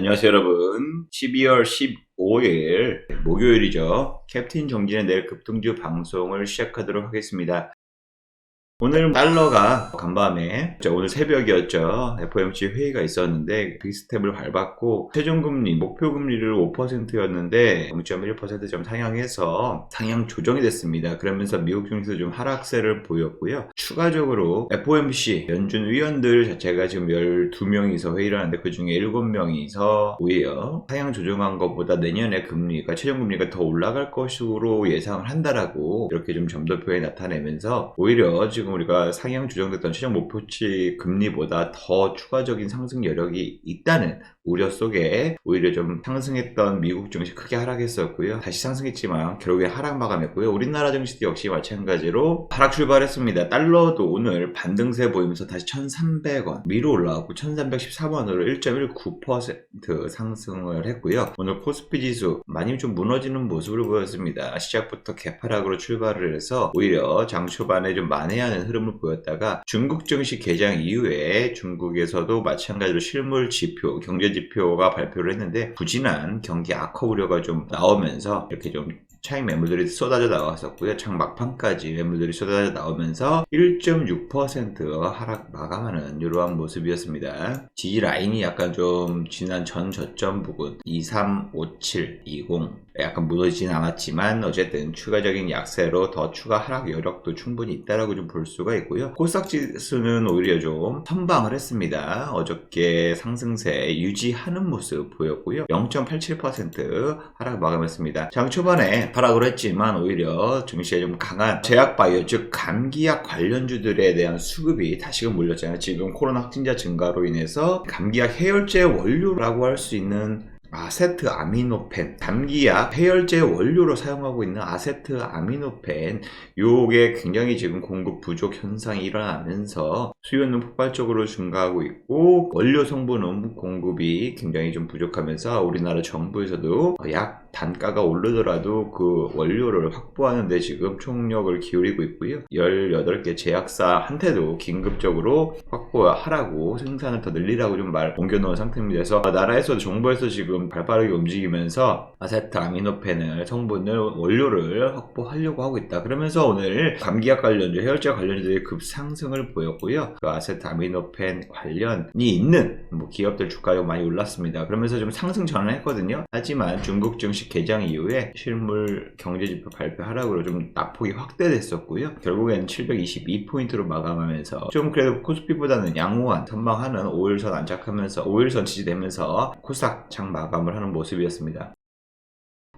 안녕하세요 여러분. 12월 15일 목요일이죠. 캡틴 정진의 내일 급등주 방송을 시작하도록 하겠습니다 오늘 달러가 간밤에 저 오늘 새벽이었죠. FOMC 회의가 있었는데 빅스텝을 밟았고 최종금리 목표금리를 5%였는데 0.1%좀 상향해서 상향 조정이 됐습니다. 그러면서 미국 증시도 좀 하락세를 보였고요. 추가적으로 FOMC 연준 위원들 자체가 지금 12명이서 회의를 하는데 그 중에 7명이서 오히려 상향 조정한 것보다 내년에 금리가 최종금리가 더 올라갈 것으로 예상을 한다라고 이렇게 좀 점도표에 나타내면서 오히려 지금 우리가 상향 조정됐던 최종 목표치 금리보다 더 추가적인 상승 여력이 있다는 우려 속에 오히려 좀 상승했던 미국 증시 크게 하락했었고요. 다시 상승했지만 결국에 하락 마감했고요. 우리나라 증시도 역시 마찬가지로 하락 출발했습니다. 달러도 오늘 반등세 보이면서 다시 1,300원 위로 올라왔고 1,314원으로 1.19% 상승을 했고요. 오늘 코스피 지수 많이 좀 무너지는 모습을 보였습니다. 시작부터 개파락으로 출발을 해서 오히려 장 초반에 좀 만회하는 흐름을 보였다가 중국 증시 개장 이후에 중국에서도 마찬가지로 실물 지표, 경제 지표가 발표를 했는데 부진한 경기 악화 우려가 좀 나오면서 이렇게 좀 차익 매물들이 쏟아져 나왔었고요. 장 막판까지 매물들이 쏟아져 나오면서 1.6% 하락 마감하는 이러한 모습이었습니다. 지지 라인이 약간 좀 지난 전 저점 부근 235720 약간 무너지진 않았지만 어쨌든 추가적인 약세로 더 추가 하락 여력도 충분히 있다라고 좀 볼 수가 있고요. 코스닥 지수는 오히려 좀 선방을 했습니다. 어저께 상승세 유지하는 모습 보였고요. 0.87% 하락 마감했습니다. 장 초반에 하락을 했지만 오히려 증시에 좀 강한 제약 바이오 즉 감기약 관련주들에 대한 수급이 다시금 몰렸잖아요. 지금 코로나 확진자 증가로 인해서 감기약 해열제 원료라고 할 수 있는 아세트 아미노펜 감기약 해열제 원료로 사용하고 있는 아세트 아미노펜 요게 굉장히 지금 공급 부족 현상이 일어나면서 수요는 폭발적으로 증가하고 있고 원료 성분은 공급이 굉장히 좀 부족하면서 우리나라 정부에서도 약 단가가 오르더라도 그 원료를 확보하는데 지금 총력을 기울이고 있고요 18개 제약사한테도 긴급적으로 확보하라고 생산을 더 늘리라고 좀 말 옮겨놓은 상태입니다 그래서 나라에서도 정부에서 지금 발빠르게 움직이면서 아세트 아미노펜을 성분을 원료를 확보하려고 하고 있다. 그러면서 오늘 감기약 관련주, 해열제 관련주들이 급상승을 보였고요. 그 아세트 아미노펜 관련이 있는 뭐 기업들 주가가 많이 올랐습니다. 그러면서 좀 상승 전환했거든요. 하지만 중국 증시 개장 이후에 실물 경제지표 발표 하락으로 좀 낙폭이 확대됐었고요. 결국엔 722포인트로 마감하면서 좀 그래도 코스피보다는 양호한 선방하는 5일선 안착하면서 5일선 지지되면서 코스닥 장 마감 마감을 하는 모습이었습니다.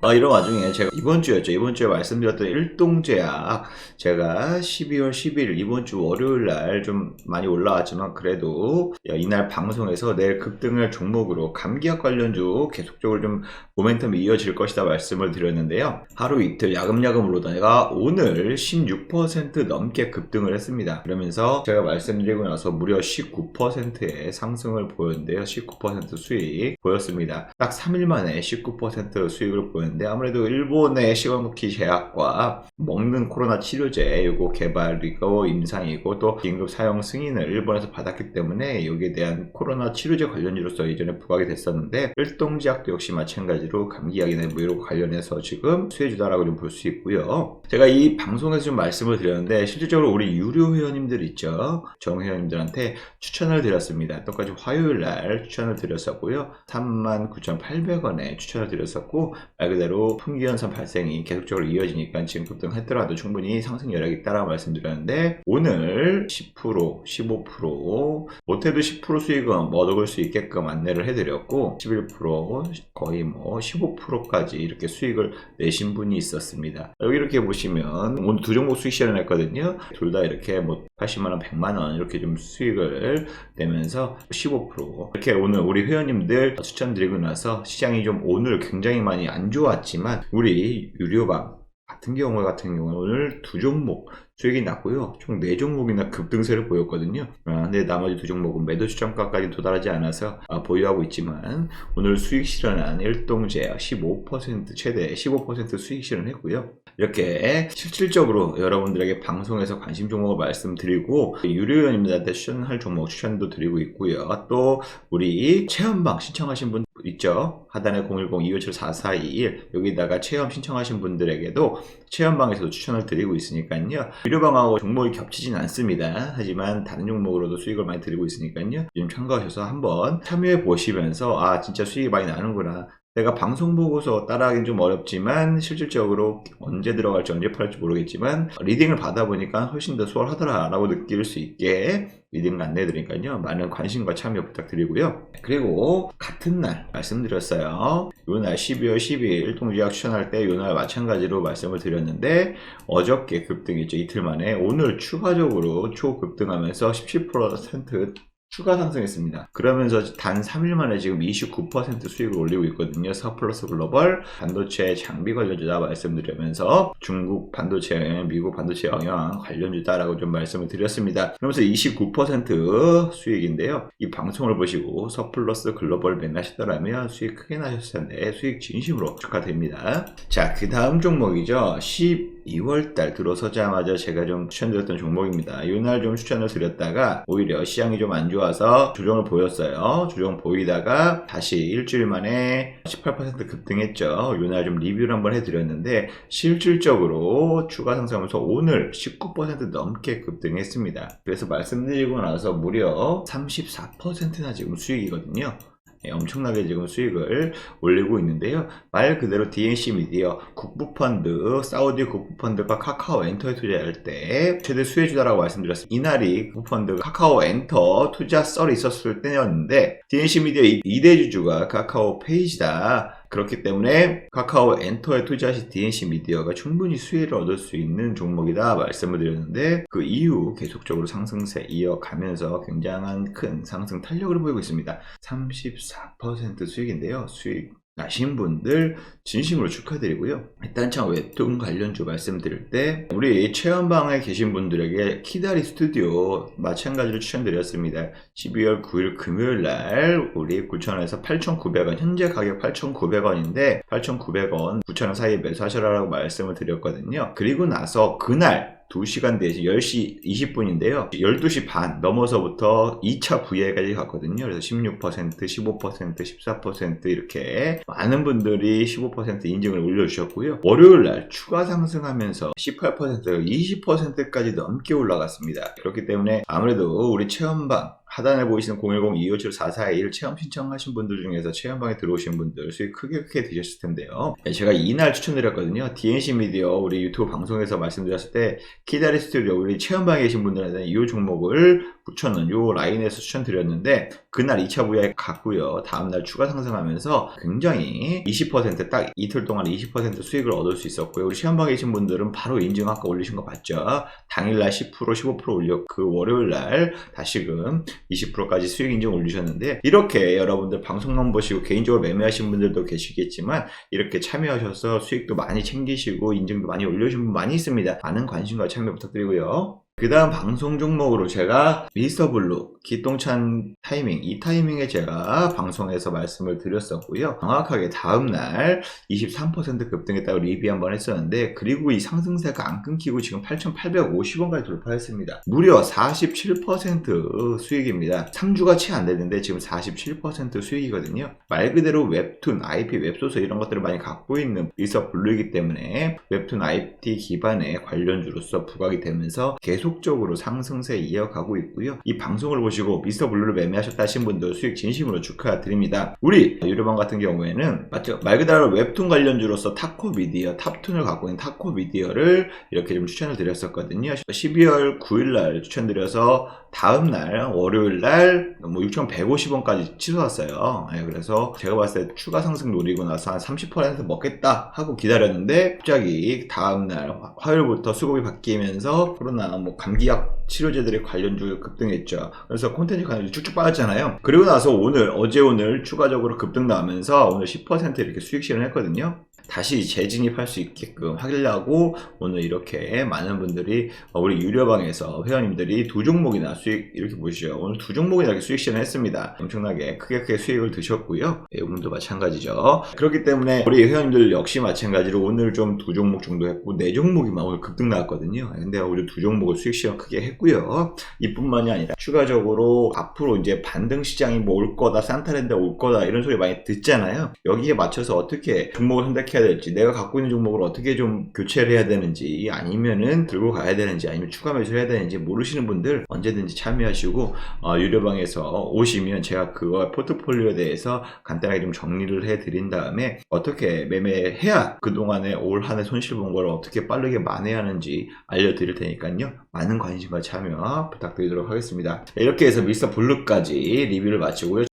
아, 이런 와중에 제가 이번 주였죠. 이번 주에 말씀드렸던 일동제약 제가 12월 11일 이번 주 월요일 날 좀 많이 올라왔지만 그래도 이날 방송에서 내일 급등할 종목으로 감기약 관련주 계속적으로 좀 모멘텀이 이어질 것이다 말씀을 드렸는데요. 하루 이틀 야금야금 오르다가 오늘 16% 넘게 급등을 했습니다. 그러면서 제가 말씀드리고 나서 무려 19%의 상승을 보였는데요. 19% 수익 보였습니다. 딱 3일 만에 19% 수익을 보였는데 있는데 아무래도 일본의 시원쿠키 제약과 먹는 코로나 치료제 이거 개발이고 임상이고 또 긴급 사용 승인을 일본에서 받았기 때문에 여기에 대한 코로나 치료제 관련주로서 이전에 부각이 됐었는데 일동제약도 역시 마찬가지로 감기약이나 뭐 이런 관련해서 지금 수혜주다라고 좀 볼 수 있고요. 제가 이 방송에서 좀 말씀을 드렸는데 실질적으로 우리 유료 회원님들 있죠. 정 회원님들한테 추천을 드렸습니다. 똑같이 화요일 날 추천을 드렸었고요. 39,800원에 추천을 드렸었고 말 그대로 그대로 풍기현상 발생이 계속적으로 이어지니까 지금 급등했더라도 충분히 상승 여력이 있다라고 말씀드렸는데 오늘 10% 15% 못해도 10% 수익은 얻을 수 있게끔 안내를 해드렸고 11% 거의 뭐 15%까지 이렇게 수익을 내신 분이 있었습니다. 여기 이렇게 보시면 오늘 두 종목 수익 실현했거든요. 둘 다 이렇게 뭐 80만원 100만원 이렇게 좀 수익을 내면서 15% 이렇게 오늘 우리 회원님들 추천드리고 나서 시장이 좀 오늘 굉장히 많이 안 좋아 왔지만 우리 유료방 같은 경우 같은 경우는 오늘 두 종목 수익이 났고요. 총 4종목이나 급등세를 보였거든요. 아, 근데 나머지 두 종목은 매도 추천가까지 도달하지 않아서 아, 보유하고 있지만 오늘 수익 실현한 일동제약 15% 최대 15% 수익 실현했고요. 이렇게 실질적으로 여러분들에게 방송에서 관심 종목을 말씀드리고 유료연님들한테 추천할 종목 추천도 드리고 있고요. 또 우리 체험방 신청하신 분 있죠. 하단에 010-257-4421 여기다가 체험 신청하신 분들에게도 체험방에서도 추천을 드리고 있으니까요. 유료방하고 종목이 겹치진 않습니다. 하지만 다른 종목으로도 수익을 많이 드리고 있으니까요. 좀 참고하셔서 한번 참여해 보시면서 아 진짜 수익이 많이 나는구나. 내가 방송 보고서 따라하기는 좀 어렵지만 실질적으로 언제 들어갈지 언제 팔지 모르겠지만 리딩을 받아보니까 훨씬 더 수월하더라 라고 느낄 수 있게 리딩을 안내해드리니까요. 많은 관심과 참여 부탁드리고요. 그리고 같은 날 말씀드렸어요. 요날 12월 12일 통지약 추천할 때 요날 마찬가지로 말씀을 드렸는데 어저께 급등했죠. 이틀 만에. 오늘 추가적으로 초급등하면서 17% 추가 상승했습니다. 그러면서 단 3일 만에 지금 29% 수익을 올리고 있거든요. 서플러스 글로벌 반도체 장비 관련주다 말씀드리면서 중국 반도체, 미국 반도체 영향 관련주다라고 좀 말씀을 드렸습니다. 그러면서 29% 수익인데요. 이 방송을 보시고 서플러스 글로벌 매매하셨더라면 수익 크게 나셨을 텐데 수익 진심으로 축하드립니다. 자, 그 다음 종목이죠. 12월 달 들어서자마자 제가 좀 추천드렸던 종목입니다. 이날 좀 추천을 드렸다가 오히려 시장이 좀 안 좋아 서 조정을 보였어요. 조정 보이다가 다시 일주일 만에 18% 급등했죠. 이날 좀 리뷰를 한번 해드렸는데 실질적으로 추가 상승하면서 오늘 19% 넘게 급등했습니다. 그래서 말씀드리고 나서 무려 34%나 지금 수익이거든요. 예, 엄청나게 지금 수익을 올리고 있는데요. 말 그대로 DNC 미디어, 국부펀드, 사우디 국부펀드가 카카오 엔터에 투자할 때 최대 수혜주다라고 말씀드렸습니다. 이날이 국부펀드 카카오 엔터 투자 썰이 있었을 때였는데 DNC 미디어 2대 주주가 카카오 페이지다. 그렇기 때문에 카카오 엔터에 투자하신 DNC 미디어가 충분히 수혜를 얻을 수 있는 종목이다 말씀을 드렸는데 그 이후 계속적으로 상승세 이어가면서 굉장한 큰 상승 탄력을 보이고 있습니다. 34% 수익인데요. 수익 나신 분들 진심으로 축하드리고요. 일단 참 웹툰 관련주 말씀드릴 때 우리 체험방에 계신 분들에게 키다리 스튜디오 마찬가지로 추천드렸습니다. 12월 9일 금요일 날 우리 9,000원에서 8,900원 현재 가격 8,900원인데 8,900원 9,000원 사이에 매수하셔라라고 말씀을 드렸거든요. 그리고 나서 그날 2시간 뒤에 10시 20분인데요. 12시 반 넘어서부터 2차 VI까지 갔거든요. 그래서 16%, 15%, 14% 이렇게 많은 분들이 15% 인증을 올려주셨고요. 월요일 날 추가 상승하면서 18%, 20%까지 넘게 올라갔습니다. 그렇기 때문에 아무래도 우리 체험방 하단에 보이시는 010-257-4421 체험 신청하신 분들 중에서 체험방에 들어오신 분들 수익 크게 크게 되셨을 텐데요. 네, 제가 이날 추천드렸거든요. DNC 미디어 우리 유튜브 방송에서 말씀드렸을 때 키다리 스튜디오 우리 체험방에 계신 분들한테는 이 종목을 9,000원 요 라인에서 추천드렸는데 그날 2차 VI 갔고요. 다음날 추가 상승하면서 굉장히 20%딱 이틀 동안 20% 수익을 얻을 수 있었고요. 우리 체험방에 계신 분들은 바로 인증 아까 올리신 거 봤죠? 당일날 10% 15% 올려 그 월요일날 다시금 20%까지 수익 인증 올리셨는데 이렇게 여러분들 방송만 보시고 개인적으로 매매하신 분들도 계시겠지만 이렇게 참여하셔서 수익도 많이 챙기시고 인증도 많이 올려주신 분 많이 있습니다. 많은 관심과 참여 부탁드리고요. 그 다음 방송 종목으로 제가 미스터 블루 기똥찬 타이밍 이 타이밍에 제가 방송에서 말씀을 드렸었고요. 정확하게 다음날 23% 급등했다고 리뷰 한번 했었는데 그리고 이 상승세가 안 끊기고 지금 8,850원까지 돌파했습니다. 무려 47% 수익입니다. 3주가 채안 됐는데 지금 47% 수익이거든요. 말 그대로 웹툰, IP 웹소설 이런 것들을 많이 갖고 있는 미스터 블루이기 때문에 웹툰 IT 기반의 관련주로서 부각이 되면서 계속 적으로 상승세 이어가고 있고요. 이 방송을 보시고 미스터 블루를 매매하셨다 하신 분들 수익 진심으로 축하드립니다. 우리 유료방 같은 경우에는? 말 그대로 웹툰 관련주로서 타코 미디어, 탑툰을 갖고 있는 타코 미디어를 이렇게 좀 추천을 드렸었거든요. 12월 9일 날 추천드려서 다음 날 월요일 날 뭐 6,150원까지 치솟았어요. 네, 그래서 제가 봤을 때 추가 상승 노리고 나서 한 30% 먹겠다 하고 기다렸는데 갑자기 다음 날 화요일부터 수급이 바뀌면서 코로나 뭐 감기약 치료제들의 관련주 급등했죠. 그래서 콘텐츠 관련주 쭉쭉 빠졌잖아요. 그리고 나서 오늘 어제 오늘 추가적으로 급등 나오면서 오늘 10% 이렇게 수익 실현했거든요. 다시 재진입할 수 있게끔 하려고 오늘 이렇게 많은 분들이 우리 유료방에서 회원님들이 두 종목이나 수익 이렇게 보시죠. 오늘 두 종목이나 이렇게 수익 실현했습니다. 엄청나게 크게 크게 수익을 드셨고요. 예, 오늘도 마찬가지죠. 그렇기 때문에 우리 회원님들 역시 마찬가지로 오늘 좀 두 종목 정도 했고 네 종목이만 오늘 급등 나왔거든요. 근데 우리 두 종목을 수익 실현 크게 했고 했고요. 이뿐만이 아니라 추가적으로 앞으로 이제 반등 시장이 뭐 올 거다, 산타랜드 올 거다 이런 소리 많이 듣잖아요. 여기에 맞춰서 어떻게 종목을 선택해야 될지, 내가 갖고 있는 종목을 어떻게 좀 교체를 해야 되는지, 아니면은 들고 가야 되는지, 아니면 추가 매수를 해야 되는지 모르시는 분들 언제든지 참여하시고 어, 유료방에서 오시면 제가 그거 포트폴리오에 대해서 간단하게 좀 정리를 해드린 다음에 어떻게 매매해야 그동안에 올 한 해 손실 본 걸 어떻게 빠르게 만회하는지 알려드릴 테니까요. 많은 관심과 참여 부탁드리도록 하겠습니다. 이렇게 해서 미스터 블루까지 리뷰를 마치고요.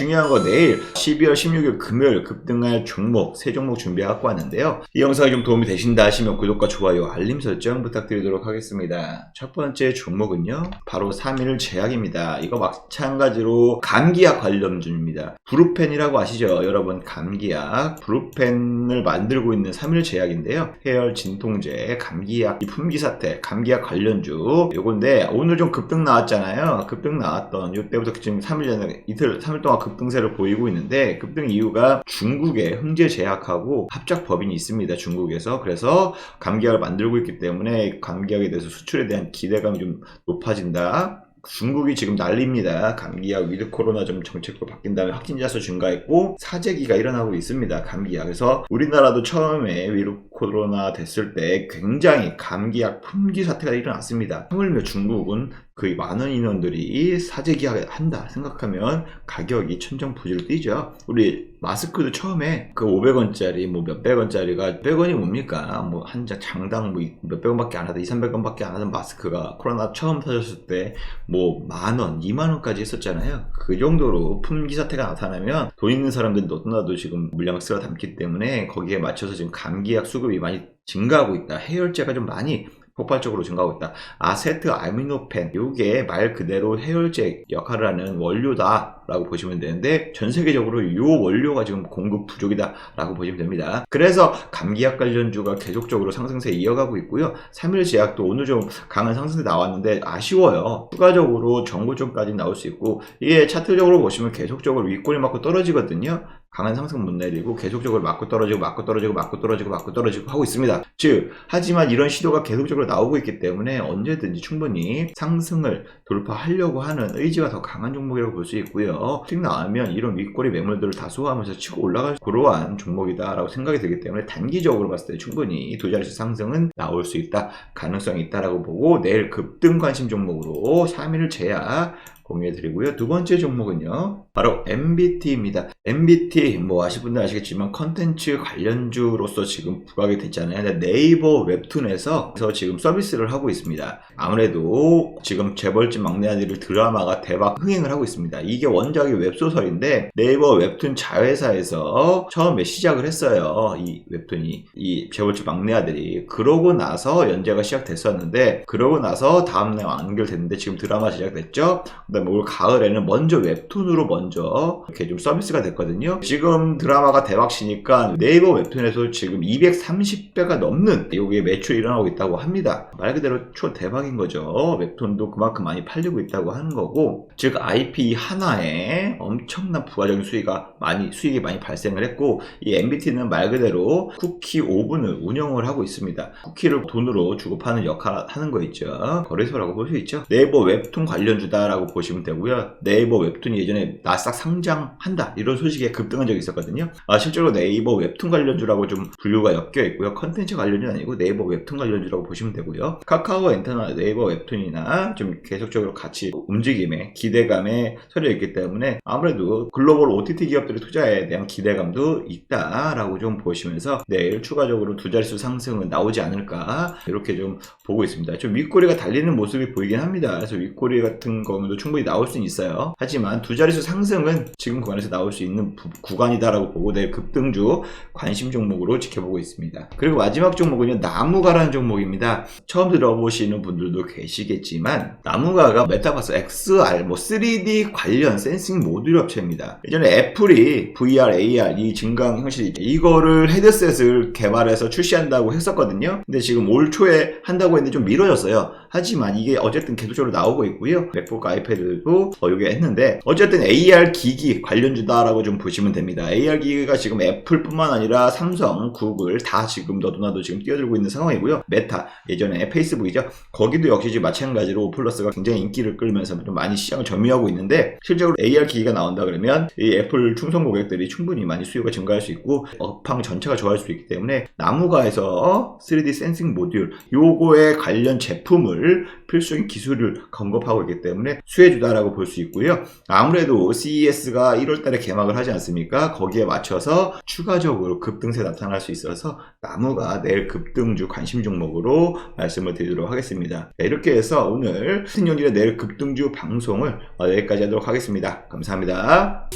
중요한 거 내일 12월 16일 금요일 급등할 종목 세 종목 준비해갖고 왔는데요. 이 영상이 좀 도움이 되신다 하시면 구독과 좋아요, 알림 설정 부탁드리도록 하겠습니다. 첫 번째 종목은요. 바로 3일 제약입니다. 이거 마찬가지로 감기약 관련주입니다. 브루펜이라고 아시죠? 여러분 감기약 브루펜을 만들고 있는 3일 제약인데요. 해열 진통제, 감기약, 이 품귀 사태, 감기약 관련주 요건데 오늘 좀 급등 나왔잖아요. 급등 나왔던 이때부터 지금 3일 전에 이틀 3일 동안 급 등세를 보이고 있는데 급등 이유가 중국의 흥제 제약하고 합작 법인이 있습니다. 중국에서 그래서 감기약을 만들고 있기 때문에 감기약에 대해서 수출에 대한 기대감이 좀 높아진다. 중국이 지금 난립니다. 감기약 위드 코로나 좀 정책으로 바뀐 다음에 확진자 수 증가했고 사재기가 일어나고 있습니다. 감기약. 그래서 우리나라도 처음에 위드 코로나 됐을 때 굉장히 감기약 품귀 사태가 일어났습니다. 하물며 중국은 거의 많은 인원들이 사재기약 한다 생각하면 가격이 천정부지로 뛰죠. 우리 마스크도 처음에 그 500원짜리 뭐 몇백 원짜리가 100원이 뭡니까? 뭐 한 장당 뭐 몇백 원밖에 안 하다 2, 300 원밖에 안 하던 마스크가 코로나 처음 터졌을 때 뭐 만원, 2만원까지 했었잖아요. 그 정도로 품귀 사태가 나타나면 돈 있는 사람들이 너도나도 지금 물량 쓰러 담기 때문에 거기에 맞춰서 지금 감기약 수급이 많이 증가하고 있다. 해열제가 좀 많이 폭발적으로 증가하고 있다. 아세트 아미노펜 요게 말 그대로 해열제 역할을 하는 원료다 라고 보시면 되는데 전 세계적으로 이 원료가 지금 공급 부족이다 라고 보시면 됩니다. 그래서 감기약 관련주가 계속적으로 상승세 이어가고 있고요. 3일 제약도 오늘 좀 강한 상승세 나왔는데 아쉬워요. 추가적으로 정고점까지 나올 수 있고 이게 차트적으로 보시면 계속적으로 윗골이 맞고 떨어지거든요. 강한 상승 못 내리고 계속적으로 맞고 떨어지고 맞고 떨어지고 맞고 떨어지고 맞고 떨어지고 하고 있습니다. 즉 하지만 이런 시도가 계속적으로 나오고 있기 때문에 언제든지 충분히 상승을 돌파하려고 하는 의지가 더 강한 종목이라고 볼 수 있고요. 틱 나오면 이런 윗꼬리 매물들을 다 소화하면서 치고 올라갈 그러한 종목이다라고 생각이 들기 때문에 단기적으로 봤을 때 충분히 두 자릿수 상승은 나올 수 있다 가능성이 있다라고 보고 내일 급등 관심 종목으로 3일 제약 공유해 드리고요. 두 번째 종목은요. 바로 MBT입니다. MBT 뭐 아실 분들 아시겠지만 컨텐츠 관련주로서 지금 부각이 됐잖아요. 네이버 웹툰에서 지금 서비스를 하고 있습니다. 아무래도 지금 재벌집 막내 아들을 드라마가 대박 흥행을 하고 있습니다. 이게 원작이 웹소설인데 네이버 웹툰 자회사에서 처음에 시작을 했어요. 이 웹툰이 이 재벌집 막내 아들이 그러고 나서 연재가 시작됐었는데 그러고 나서 다음날 완결됐는데 지금 드라마 제작됐죠. 그다음에 올 가을에는 먼저 웹툰으로 먼저 이렇게 좀 서비스가 됐거든요. 지금 드라마가 대박치니까 네이버 웹툰에서 지금 230배가 넘는 여기에 매출이 일어나고 있다고 합니다. 말 그대로 초 대박인 거죠. 웹툰도 그만큼 많이 팔리고 있다고 하는 거고, 즉 IP 하나에 엄청난 부가적인 수익가 많이 수익이 많이 발생을 했고, 이 MBT는 말 그대로 쿠키 오븐을 운영을 하고 있습니다. 쿠키를 돈으로 주고 파는 역할을 하는 거 있죠. 거래소라고 볼 수 있죠. 네이버 웹툰 관련주다라고 보시면 되고요. 네이버 웹툰이 예전에 나스닥 상장한다 이런 소식에 급등한 적이 있었거든요. 아, 실제로 네이버 웹툰 관련주라고 좀 분류가 엮여 있고요. 컨텐츠 관련주는 아니고 네이버 웹툰 관련주라고 보시면 되고요. 카카오 엔터나 네이버 웹툰이나 좀 계속적으로 같이 움직임에 기대감에 서려 있기 때문에 아무래도 글로벌 OTT 기업들의 투자에 대한 기대감도 있다라고 좀 보시면서 내일 추가적으로 두 자릿수 상승은 나오지 않을까 이렇게 좀 보고 있습니다. 좀 윗꼬리가 달리는 모습이 보이긴 합니다. 그래서 윗꼬리 같은 거도 충 분히 나올 수는 있어요. 하지만 두 자릿수 상승은 지금 구간에서 나올 수 있는 부- 구간이다라고 보고 내일 급등주 관심 종목으로 지켜보고 있습니다. 그리고 마지막 종목은요 나무가라는 종목입니다. 처음 들어보시는 분들도 계시겠지만 나무가가 메타버스 XR 뭐 3D 관련 센싱 모듈 업체입니다. 예전에 애플이 VR, AR 이 증강 형식 이거를 헤드셋을 개발해서 출시한다고 했었거든요. 근데 지금 올 초에 한다고 했는데 좀 미뤄졌어요. 하지만 이게 어쨌든 계속적으로 나오고 있고요. 맥북, 아이패드 들도 어, 요게 했는데 어쨌든 AR 기기 관련주다라고 좀 보시면 됩니다. AR 기기가 지금 애플뿐만 아니라 삼성, 구글 다 지금 너도나도 지금 뛰어들고 있는 상황이고요. 메타 예전에 페이스북이죠. 거기도 역시 마찬가지로 오플러스가 굉장히 인기를 끌면서 좀 많이 시장을 점유하고 있는데 실제로 AR 기기가 나온다 그러면 이 애플 충성 고객들이 충분히 많이 수요가 증가할 수 있고 업황 전체가 좋아할 수 있기 때문에 나무가에서 3D 센싱 모듈 요거에 관련 제품을 필수적인 기술을 공급하고 있기 때문에 수혜주다라고 볼 수 있고요. 아무래도 CES가 1월달에 개막을 하지 않습니까? 거기에 맞춰서 추가적으로 급등세 나타날 수 있어서 나무가 내일 급등주 관심 종목으로 말씀을 드리도록 하겠습니다. 네, 이렇게 해서 오늘 신용일의 내일 급등주 방송을 어, 여기까지 하도록 하겠습니다. 감사합니다.